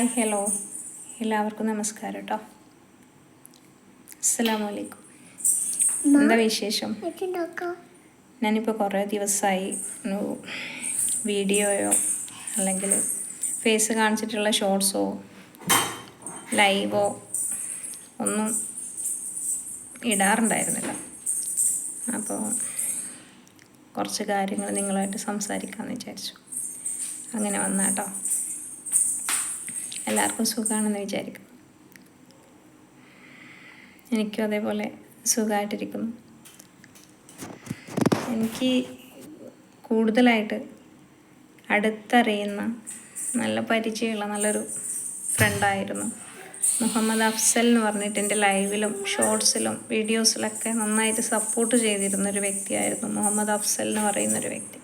Hi hello. എല്ലാവർക്കും നമസ്കാരം കേട്ടോ അസ്സലാമു അലൈക്കും. എന്താ വിശേഷം? ഞാനിപ്പോൾ കുറേ ദിവസമായി വീഡിയോയോ അല്ലെങ്കിൽ ഫേസ് കാണിച്ചിട്ടുള്ള ഷോർട്സോ ലൈവോ ഒന്നും ഇടാറുണ്ടായിരുന്നില്ല. അപ്പോൾ കുറച്ച് കാര്യങ്ങൾ നിങ്ങളായിട്ട് സംസാരിക്കാമെന്ന് വിചാരിച്ചു. അങ്ങനെ വന്നാട്ടോ. എല്ലാവർക്കും സുഖമാണെന്ന് വിചാരിക്കും എനിക്കും അതേപോലെ സുഖമായിട്ടിരിക്കുന്നു എനിക്ക് കൂടുതലായിട്ട് അടുത്തറിയുന്ന നല്ല പരിചയമുള്ള നല്ലൊരു ഫ്രണ്ടായിരുന്നു മുഹമ്മദ് അഫ്സൽ എന്ന് പറഞ്ഞിട്ട് എന്റെ ലൈവിലും ഷോർട്സിലും വീഡിയോസിലൊക്കെ നന്നായിട്ട് സപ്പോർട്ട് ചെയ്തിരുന്ന ഒരു വ്യക്തിയായിരുന്നു മുഹമ്മദ് അഫ്സൽ എന്ന് പറയുന്നൊരു വ്യക്തി.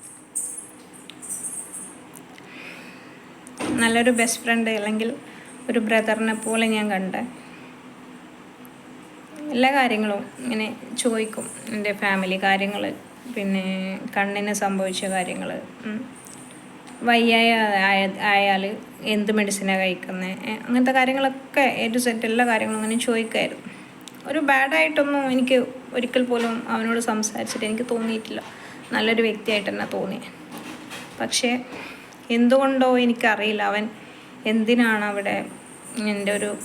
നല്ലൊരു ബെസ്റ്റ് ഫ്രണ്ട് അല്ലെങ്കിൽ ഒരു ബ്രദറിനെ പോലെ ഞാൻ കണ്ട എല്ലാ കാര്യങ്ങളും ഇങ്ങനെ ചോദിക്കും എന്റെ ഫാമിലി കാര്യങ്ങൾ പിന്നെ കണ്ണിന് സംഭവിച്ച കാര്യങ്ങൾ വയ്യായ ആയാൽ എന്ത് മെഡിസിനാണ് കഴിക്കുന്നത് അങ്ങനത്തെ കാര്യങ്ങളൊക്കെ ടു സെറ്റ് എല്ലാ കാര്യങ്ങളും അങ്ങനെ ചോദിക്കുമായിരുന്നു ഒരു ബാഡായിട്ടൊന്നും എനിക്ക് ഒരിക്കൽ പോലും അവനോട് സംസാരിച്ചിട്ട് എനിക്ക് തോന്നിയിട്ടില്ല. നല്ലൊരു വ്യക്തിയായിട്ട് തന്നെ തോന്നി. പക്ഷേ എന്തുകൊണ്ടോ എനിക്കറിയില്ല. അവൻ എന്തിനാണ് അവിടെ എന്റെ ഒരു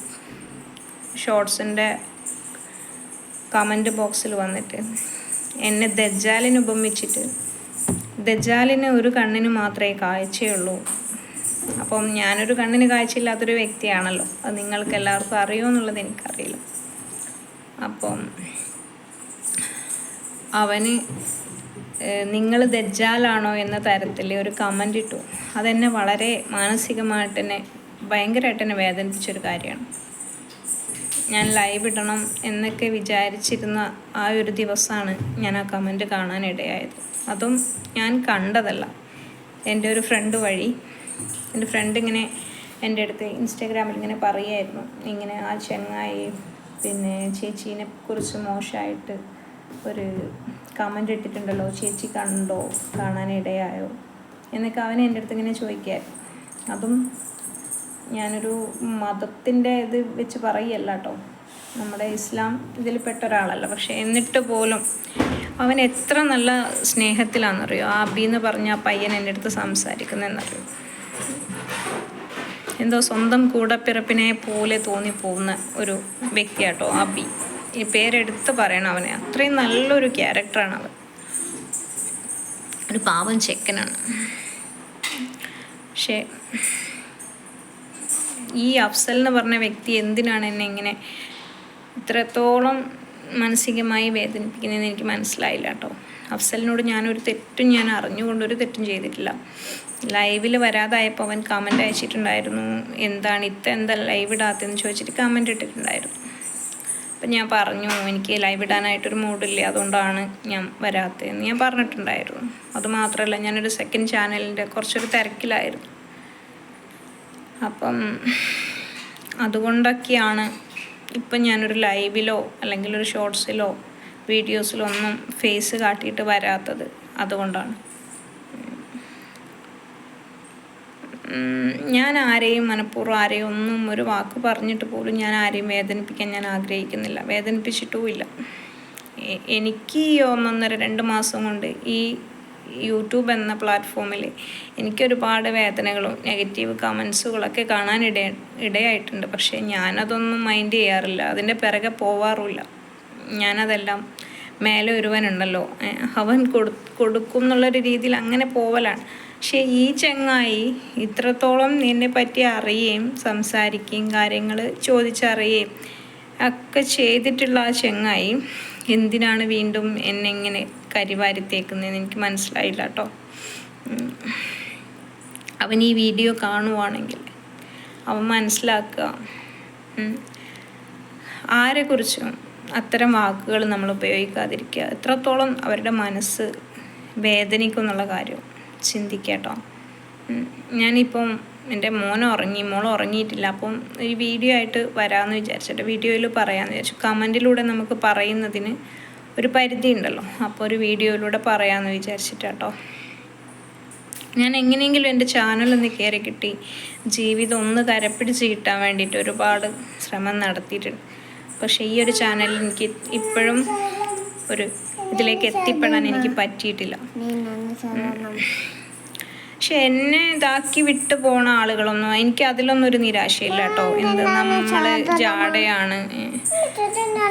ഷോർട്സിന്റെ കമന്റ് ബോക്സിൽ വന്നിട്ട് എന്നെ ദജ്ജാലിന് ഉപമിച്ചിട്ട് ദജ്ജാലിന് ഒരു കണ്ണിന് മാത്രമേ കാഴ്ചയുള്ളൂ. അപ്പം ഞാനൊരു കണ്ണിന് കാഴ്ചയില്ലാത്തൊരു വ്യക്തിയാണല്ലോ. അത് നിങ്ങൾക്ക് എല്ലാവർക്കും അറിയുമോ എന്നുള്ളത് എനിക്കറിയില്ല. അപ്പം അവന് നിങ്ങൾ ദജ്ജാലാണോ എന്ന തരത്തിൽ ഒരു കമന്റ് ഇട്ടു. അതെന്നെ വളരെ മാനസികമായിട്ട് തന്നെ ഭയങ്കരമായിട്ട് എന്നെ വേദനിപ്പിച്ചൊരു കാര്യമാണ്. ഞാൻ ലൈവ് ഇടണം എന്നൊക്കെ വിചാരിച്ചിരുന്ന ആ ഒരു ദിവസമാണ് ഞാൻ ആ കമന്റ് കാണാനിടയായത്. അതും ഞാൻ കണ്ടതല്ല. എന്റെ ഒരു ഫ്രണ്ട് വഴി. എന്റെ ഫ്രണ്ട് ഇങ്ങനെ എന്റെ അടുത്ത് ഇൻസ്റ്റാഗ്രാമിൽ ഇങ്ങനെ പറയുമായിരുന്നു. ഇങ്ങനെ ആ ചെങ്ങായി പിന്നെ ചേച്ചീനെ കുറിച്ച് മോശമായിട്ട് ഒരു കമന്റ് ഇട്ടിട്ടുണ്ടല്ലോ ചേച്ചി കണ്ടോ? കാണാനിടയായോ? എന്നൊക്കെ അവൻ എന്റെ അടുത്ത് ഇങ്ങനെ ചോദിക്കായിരുന്നു അതും ഞാനൊരു മതത്തിന്റെ ഇത് വെച്ച് പറയല്ല കേട്ടോ നമ്മുടെ ഇസ്ലാം ഇതിൽ പെട്ട ഒരാളല്ല. പക്ഷെ എന്നിട്ട് പോലും അവൻ എത്ര നല്ല സ്നേഹത്തിലാണെന്നറിയോ? ആ അബി എന്ന് പറഞ്ഞ ആ പയ്യൻ എന്റെ അടുത്ത് സംസാരിക്കുന്നതെന്നറിയോ? എന്തോ സ്വന്തം കൂടപ്പിറപ്പിനെ പോലെ തോന്നിപ്പോകുന്ന ഒരു വ്യക്തിയാട്ടോ അബി. ഈ പേരെടുത്ത് പറയണം അവനെ. അത്രയും നല്ലൊരു ക്യാരക്ടറാണ് അവൻ. ഒരു പാവം ചെക്കനാണ്. പക്ഷേ ഈ അഫ്സൽ എന്ന് പറഞ്ഞ വ്യക്തി എന്തിനാണ് എന്നെ ഇങ്ങനെ ഇത്രത്തോളം മാനസികമായി വേദനിപ്പിക്കുന്നതെന്ന് എനിക്ക് മനസ്സിലായില്ല കേട്ടോ. അഫ്സലിനോട് ഞാനൊരു തെറ്റും ഞാൻ അറിഞ്ഞുകൊണ്ട് ഒരു തെറ്റും ചെയ്തിട്ടില്ല. ലൈവിൽ വരാതായപ്പോൾ അവൻ കമന്റ് അയച്ചിട്ടുണ്ടായിരുന്നു. എന്താണ് ഇത്ത എന്താ ലൈവ് ഇടാത്തതെന്ന് ചോദിച്ചിട്ട് കമന്റ് ഇട്ടിട്ടുണ്ടായിരുന്നു. അപ്പം ഞാൻ പറഞ്ഞു എനിക്ക് ലൈവ് ഇടാനായിട്ടൊരു മൂഡില്ല അതുകൊണ്ടാണ് ഞാൻ വരാത്തതെന്ന് ഞാൻ പറഞ്ഞിട്ടുണ്ടായിരുന്നു. അതുമാത്രമല്ല ഞാനൊരു സെക്കൻഡ് ചാനലിന്റെ കുറച്ചൊരു തിരക്കിലായിരുന്നു. അപ്പം അതുകൊണ്ടൊക്കെയാണ് ഇപ്പം ഞാനൊരു ലൈവിലോ അല്ലെങ്കിൽ ഒരു ഷോർട്സിലോ വീഡിയോസിലോ ഒന്നും ഫേസ് കാട്ടിയിട്ട് വരാത്തത്. അതുകൊണ്ടാണ്. ഞാൻ ആരെയും മനഃപൂർവം ആരെയും ഒന്നും ഒരു വാക്ക് പറഞ്ഞിട്ട് പോലും ഞാൻ ആരെയും വേദനിപ്പിക്കാൻ ഞാൻ ആഗ്രഹിക്കുന്നില്ല. വേദനിപ്പിച്ചിട്ടുമില്ല. എനിക്ക് ഈ ഒന്നൊന്നര രണ്ട് മാസം കൊണ്ട് ഈ യൂട്യൂബ് എന്ന പ്ലാറ്റ്ഫോമിൽ എനിക്കൊരുപാട് വേദനകളും നെഗറ്റീവ് കമൻസുകളൊക്കെ കാണാൻ ഇട ഇടയായിട്ടുണ്ട്. പക്ഷേ ഞാനതൊന്നും മൈൻഡ് ചെയ്യാറില്ല. അതിന്റെ പിറകെ പോവാറുമില്ല. ഞാനതെല്ലാം മേലെ ഒരുവനുണ്ടല്ലോ അവൻ കൊടു കൊടുക്കും എന്നുള്ളൊരു രീതിയിൽ അങ്ങനെ പോവലാണ്. പക്ഷേ ഈ ചങ്ങായി ഇത്രത്തോളം നിന്നെ പറ്റി അറിയുകയും സംസാരിക്കുകയും കാര്യങ്ങൾ ചോദിച്ചറിയുകയും ഒക്കെ ചെയ്തിട്ടുള്ള ആ ചങ്ങായി എന്തിനാണ് വീണ്ടും എന്നെ ഇങ്ങനെ കരിവാരിത്തേക്കുന്നതെന്ന് എനിക്ക് മനസ്സിലായില്ല കേട്ടോ. അവൻ ഈ വീഡിയോ കാണുവാണെങ്കിൽ അവൻ മനസ്സിലാക്കുക. ആരെക്കുറിച്ചും അത്തരം വാക്കുകൾ നമ്മൾ ഉപയോഗിക്കാതിരിക്കുക. എത്രത്തോളം അവരുടെ മനസ്സ് വേദനിക്കും എന്നുള്ള കാര്യം. ചിന്തിക്കട്ടോ. ഞാനിപ്പം എന്റെ മോൻ ഉറങ്ങി മോൾ ഉറങ്ങിയിട്ടില്ല. അപ്പം ഒരു വീഡിയോ ആയിട്ട് വരാമെന്ന് വിചാരിച്ചിട്ട് വീഡിയോയിൽ പറയാമെന്ന് വിചാരിച്ചു. കമന്റിലൂടെ നമുക്ക് പറയുന്നതിന് ഒരു പരിധി ഉണ്ടല്ലോ. അപ്പോൾ ഒരു വീഡിയോയിലൂടെ പറയാമെന്ന് വിചാരിച്ചിട്ടാട്ടോ. ഞാൻ എങ്ങനെയെങ്കിലും എന്റെ ചാനലൊന്ന് കയറി കിട്ടി. ജീവിതം ഒന്ന് കരപ്പിടിച്ച് കിട്ടാൻ വേണ്ടിയിട്ട് ഒരുപാട് ശ്രമം നടത്തിയിട്ടുണ്ട്. പക്ഷേ ഈ ഒരു ചാനലിൽ എനിക്ക് ഇപ്പോഴും ഒരു ഇതിലേക്ക് എത്തിപ്പെടാൻ എനിക്ക് പറ്റിയിട്ടില്ല. പക്ഷെ എന്നെ ഇതാക്കി വിട്ടു പോണ ആളുകളൊന്നും എനിക്ക് അതിലൊന്നും ഒരു നിരാശയില്ല കേട്ടോ. എന്ത് നമ്മൾ ജാടയാണ്.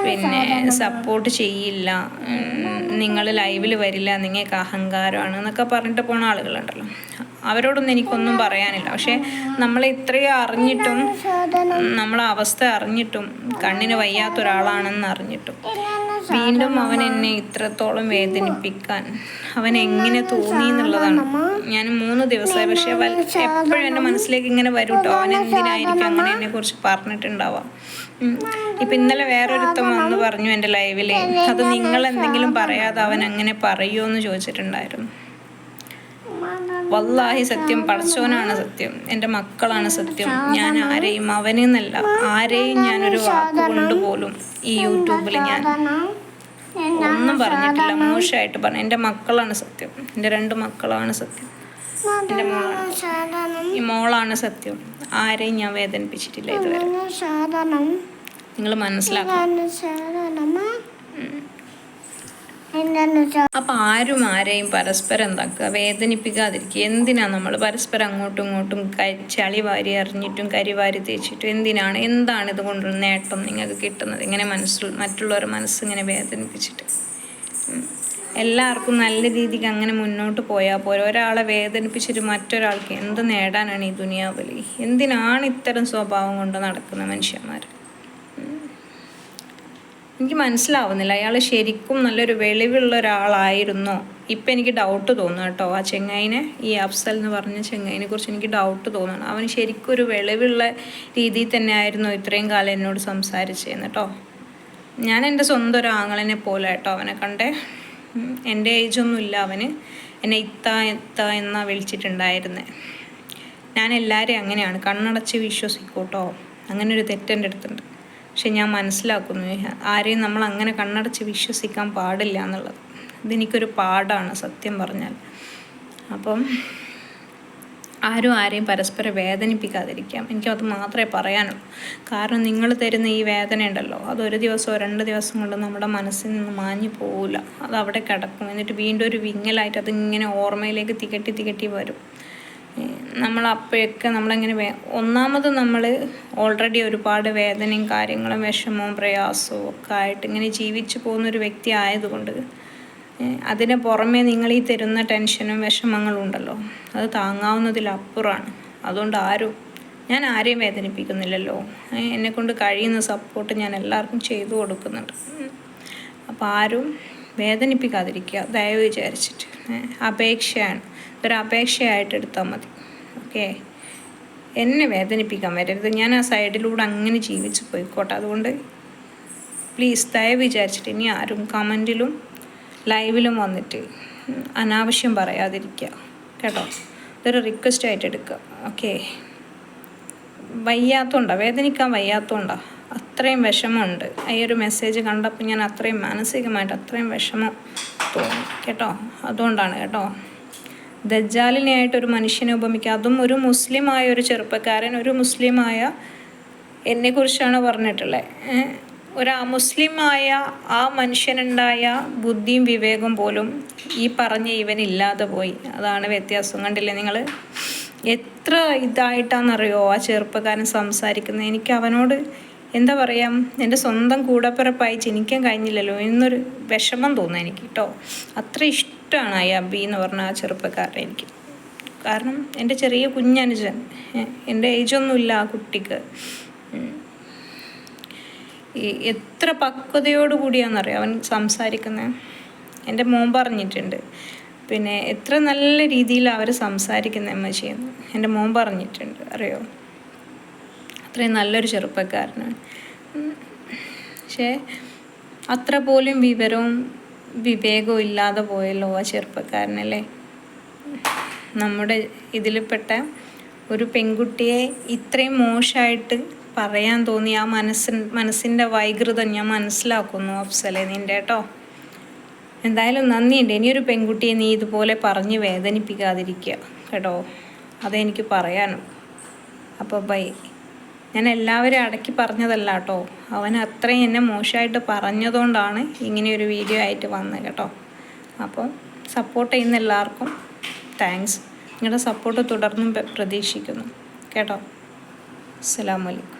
പിന്നെ സപ്പോർട്ട് ചെയ്യില്ല. നിങ്ങൾ ലൈവിൽ വരില്ല. നിങ്ങൾക്ക് അഹങ്കാരമാണ് എന്നൊക്കെ പറഞ്ഞിട്ട് പോണ ആളുകളുണ്ടല്ലോ. അവരോടൊന്നും എനിക്കൊന്നും പറയാനില്ല. പക്ഷെ നമ്മൾ ഇത്രയും അറിഞ്ഞിട്ടും നമ്മളെ അവസ്ഥ അറിഞ്ഞിട്ടും കണ്ണിന് വയ്യാത്ത ഒരാളാണെന്ന് അറിഞ്ഞിട്ടും വീണ്ടും അവൻ എന്നെ ഇത്രത്തോളം വേദനിപ്പിക്കാൻ അവൻ എങ്ങനെ തോന്നി എന്നുള്ളതാണ്. ഞാൻ മൂന്ന് ദിവസമായി പക്ഷെ എപ്പോഴും എന്റെ മനസ്സിലേക്ക് ഇങ്ങനെ വരും കേട്ടോ അവൻ എന്തിനായിരിക്കും അങ്ങനെ എന്നെ കുറിച്ച് പറഞ്ഞിട്ടുണ്ടാവാം. ഇപ്പൊ ഇന്നലെ വേറൊരുത്തം വന്ന് പറഞ്ഞു എന്റെ ലൈവിൽ അത് നിങ്ങൾ എന്തെങ്കിലും പറയാതെ അവൻ അങ്ങനെ പറയുമോ എന്ന് ചോദിച്ചിട്ടുണ്ടായിരുന്നു. വല്ലാഹി സത്യം പടച്ചോനാണ് സത്യം എന്റെ മക്കളാണ് സത്യം ഞാൻ ആരെയും അവനെന്നല്ല ആരെയും ഞാനൊരു വാക്ക് കൊണ്ടുപോലും ഈ യൂട്യൂബിൽ ഞാൻ ഒന്നും പറഞ്ഞിട്ടില്ല മോശമായിട്ട് പറഞ്ഞു. എന്റെ മക്കളാണ് സത്യം എന്റെ രണ്ട് മക്കളാണ് സത്യം എന്റെ മോളാണ് ഈ മോളാണ് സത്യം. ആരെയും ഞാൻ വേദനിപ്പിച്ചിട്ടില്ല ഇതുവരെ. നിങ്ങൾ മനസ്സിലാക്കാം അപ്പം ആരും ആരെയും പരസ്പരം എന്താക്കുക വേദനിപ്പിക്കാതിരിക്കുക. എന്തിനാ നമ്മൾ പരസ്പരം അങ്ങോട്ടും ഇങ്ങോട്ടും ചളി വാരി എറിഞ്ഞിട്ടും കരി വാരി തേച്ചിട്ടും എന്തിനാണ്? എന്താണ് ഇതുകൊണ്ടുള്ള നേട്ടം നിങ്ങൾക്ക് കിട്ടുന്നത്? ഇങ്ങനെ മനസ്സിൽ മറ്റുള്ളവരുടെ മനസ്സ് ഇങ്ങനെ വേദനിപ്പിച്ചിട്ട് എല്ലാവർക്കും നല്ല രീതിക്ക് അങ്ങനെ മുന്നോട്ട് പോയാൽ പോരെ. ഒരാളെ വേദനിപ്പിച്ചിട്ട് മറ്റൊരാൾക്ക് എന്ത് നേടാനാണ് ഈ ദുനിയാവിൽ എന്തിനാണ് ഇത്തരം സ്വഭാവം കൊണ്ട് നടക്കുന്ന മനുഷ്യന്മാർ എനിക്ക് മനസ്സിലാവുന്നില്ല. അയാൾ ശരിക്കും നല്ലൊരു വെളിവുള്ള ഒരാളായിരുന്നു. ഇപ്പം എനിക്ക് ഡൗട്ട് തോന്നുന്നു കേട്ടോ. ആ ചെങ്ങായിനെ ഈ അഫ്സൽ എന്ന് പറഞ്ഞ ചെങ്ങായിനെ കുറിച്ച് എനിക്ക് ഡൗട്ട് തോന്നുന്നു. അവന് ശരിക്കും ഒരു വെളിവുള്ള രീതിയിൽ തന്നെ ആയിരുന്നു ഇത്രയും കാലം എന്നോട് സംസാരിച്ചതെന്ന് കേട്ടോ. ഞാൻ എന്റെ സ്വന്തം ഒരു ആങ്ങളനെ പോലെ കേട്ടോ അവനെ കണ്ടേ. എന്റെ ഏജൊന്നും ഇല്ല അവന്. എന്നെ ഇത്ത ഇത്ത എന്നാ വിളിച്ചിട്ടുണ്ടായിരുന്നത് ഞാൻ എല്ലാവരെയും അങ്ങനെയാണ് കണ്ണടച്ച് വിശ്വസിക്കൂട്ടോ അങ്ങനെ ഒരു തെറ്റെന്റെ അടുത്തുണ്ട്. പക്ഷെ ഞാൻ മനസ്സിലാക്കുന്നു ആരെയും നമ്മൾ അങ്ങനെ കണ്ണടച്ച് വിശ്വസിക്കാൻ പാടില്ല എന്നുള്ളത്. ഇതെനിക്കൊരു പാടാണ് സത്യം പറഞ്ഞാൽ. അപ്പം ആരും ആരെയും പരസ്പരം വേദനിപ്പിക്കാതിരിക്കാം. എനിക്കത് മാത്രമേ പറയാനുള്ളൂ. കാരണം നിങ്ങൾ തരുന്ന ഈ വേദന ഉണ്ടല്ലോ അത് ഒരു ദിവസമോ രണ്ട് ദിവസം കൊണ്ട് നമ്മുടെ മനസ്സിൽ നിന്ന് മാഞ്ഞു പോവില്ല. അത് അവിടെ കിടക്കും. എന്നിട്ട് വീണ്ടും ഒരു വിങ്ങലായിട്ട് അതിങ്ങനെ ഓർമ്മയിലേക്ക് തികട്ടി തികട്ടി വരും. നമ്മൾ അപ്പോഴൊക്കെ നമ്മളങ്ങനെ വേ ഒന്നാമത് നമ്മൾ ഓൾറെഡി ഒരുപാട് വേദനയും കാര്യങ്ങളും വിഷമവും പ്രയാസവും ഒക്കെ ആയിട്ട് ഇങ്ങനെ ജീവിച്ചു പോകുന്നൊരു വ്യക്തി ആയതുകൊണ്ട് അതിന് പുറമെ നിങ്ങൾ ഈ തരുന്ന ടെൻഷനും വിഷമങ്ങളും ഉണ്ടല്ലോ. അത് താങ്ങാവുന്നതിലപ്പുറമാണ്. അതുകൊണ്ട് ആരും ഞാൻ ആരെയും വേദനിപ്പിക്കുന്നില്ലല്ലോ. എന്നെക്കൊണ്ട് എന്നെ കൊണ്ട് കഴിയുന്ന സപ്പോർട്ട് ഞാൻ എല്ലാവർക്കും ചെയ്തു കൊടുക്കുന്നുണ്ട്. അപ്പോൾ ആരും വേദനിപ്പിക്കാതിരിക്കുക ദയവ് വിചാരിച്ചിട്ട്. അപേക്ഷയാണ്. ഒരു അപേക്ഷയായിട്ട് എടുത്താൽ മതി. ഓക്കെ. എന്നെ വേദനിപ്പിക്കാൻ വരരുത്. ഞാൻ ആ സൈഡിലൂടെ അങ്ങനെ ജീവിച്ച് പോയിക്കോട്ടെ. അതുകൊണ്ട് പ്ലീസ് ദയവ് വിചാരിച്ചിട്ട് ഇനി ആരും കമന്റിലും ലൈവിലും വന്നിട്ട് അനാവശ്യം പറയാതിരിക്കുക. കേട്ടോ? ഇതൊരു റിക്വസ്റ്റ് ആയിട്ട് എടുക്കുക. ഓക്കെ. വയ്യാത്തോണ്ടാ? വേദനിക്കാൻ വയ്യാത്തോണ്ടാ? അത്രയും വിഷമമുണ്ട്. ഈ ഒരു മെസ്സേജ് കണ്ടപ്പോൾ ഞാൻ അത്രയും മാനസികമായിട്ട് അത്രയും വിഷമം തോന്നി. കേട്ടോ? അതുകൊണ്ടാണ് കേട്ടോ. ദജ്ജാലിനെയായിട്ട് ഒരു മനുഷ്യനെ ഉപമിക്കുക. അതും ഒരു മുസ്ലിമായ ഒരു ചെറുപ്പക്കാരൻ ഒരു മുസ്ലിമായ എന്നെക്കുറിച്ചാണ് പറഞ്ഞിട്ടുള്ളത്. ഒരു അമുസ്ലിമായ ആ മനുഷ്യനുണ്ടായ ബുദ്ധിയും വിവേകം പോലും ഈ പറഞ്ഞ ഇവനില്ലാതെ പോയി. അതാണ് വ്യത്യാസം. കണ്ടില്ലേ നിങ്ങൾ? എത്ര ഇതായിട്ടാണെന്നറിയോ ആ ചെറുപ്പക്കാരൻ സംസാരിക്കുന്നത്? എനിക്ക് അവനോട് എന്താ പറയുക എന്റെ സ്വന്തം കൂടപ്പിറപ്പായി ജനിക്കാൻ കഴിഞ്ഞില്ലല്ലോ എന്നൊരു വിഷമം തോന്നുന്നു എനിക്ക് കേട്ടോ. അത്ര ഇഷ്ടമാണ് ആ അബി എന്ന് പറഞ്ഞ ആ ചെറുപ്പക്കാരനെ എനിക്ക്. കാരണം എന്റെ ചെറിയ കുഞ്ഞനുജൻ എന്റെ ഏജൊന്നുമില്ല ആ കുട്ടിക്ക്. എത്ര പക്വതയോട് കൂടിയാണെന്നറിയോ അവൻ സംസാരിക്കുന്നത് എന്റെ മോൻ പറഞ്ഞിട്ടുണ്ട്. പിന്നെ എത്ര നല്ല രീതിയിൽ അവർ സംസാരിക്കുന്ന ചെയ്യുന്നു എന്റെ മോൻ പറഞ്ഞിട്ടുണ്ട്. അറിയോ? അത്രയും നല്ലൊരു ചെറുപ്പക്കാരനാണ്. പക്ഷേ അത്ര പോലും വിവരവും വിവേകവും ഇല്ലാതെ പോയല്ലോ ആ ചെറുപ്പക്കാരനല്ലേ? നമ്മുടെ ഇതിൽപ്പെട്ട ഒരു പെൺകുട്ടിയെ ഇത്രയും മോശമായിട്ട് പറയാൻ തോന്നി ആ മനസ്സിൻ മനസ്സിന്റെ വൈകൃതം ഞാൻ മനസ്സിലാക്കുന്നു അഫ്സലെ നിന്റെ കേട്ടോ. എന്തായാലും നന്ദിയുണ്ട്. ഇനിയൊരു പെൺകുട്ടിയെ നീ ഇതുപോലെ പറഞ്ഞ് വേദനിപ്പിക്കാതിരിക്കുക കേട്ടോ. അതെനിക്ക് പറയാനും. അപ്പോൾ ബൈ. ഞാൻ എല്ലാവരും അടക്കി പറഞ്ഞതല്ല കേട്ടോ. അവൻ അത്രയും എന്നെ മോശമായിട്ട് പറഞ്ഞതുകൊണ്ടാണ് ഇങ്ങനെയൊരു വീഡിയോ ആയിട്ട് വന്നത് കേട്ടോ. അപ്പോൾ സപ്പോർട്ട് ചെയ്യുന്ന എല്ലാവർക്കും താങ്ക്സ് നിങ്ങളുടെ സപ്പോർട്ട് തുടർന്നും പ്രതീക്ഷിക്കുന്നു. കേട്ടോ. അസ്സാം അലൈക്കും.